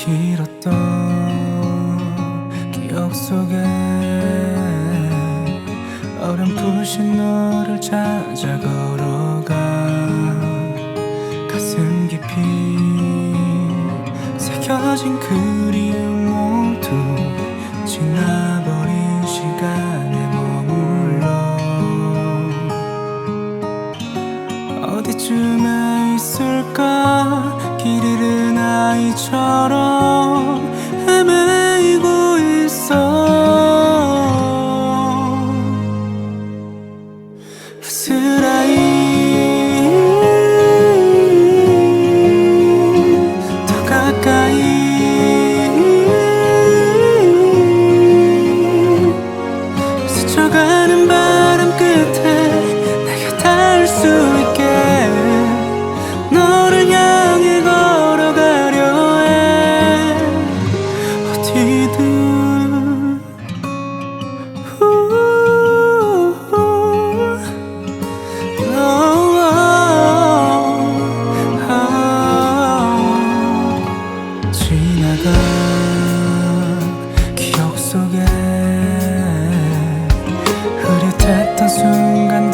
길었던 기억 속에 어렴풋이 너를 찾아 걸어가 가슴 깊이 새겨진 그리움 모두 지나버린 시간. 아이처럼 헤매이고 있어. 아스 순간들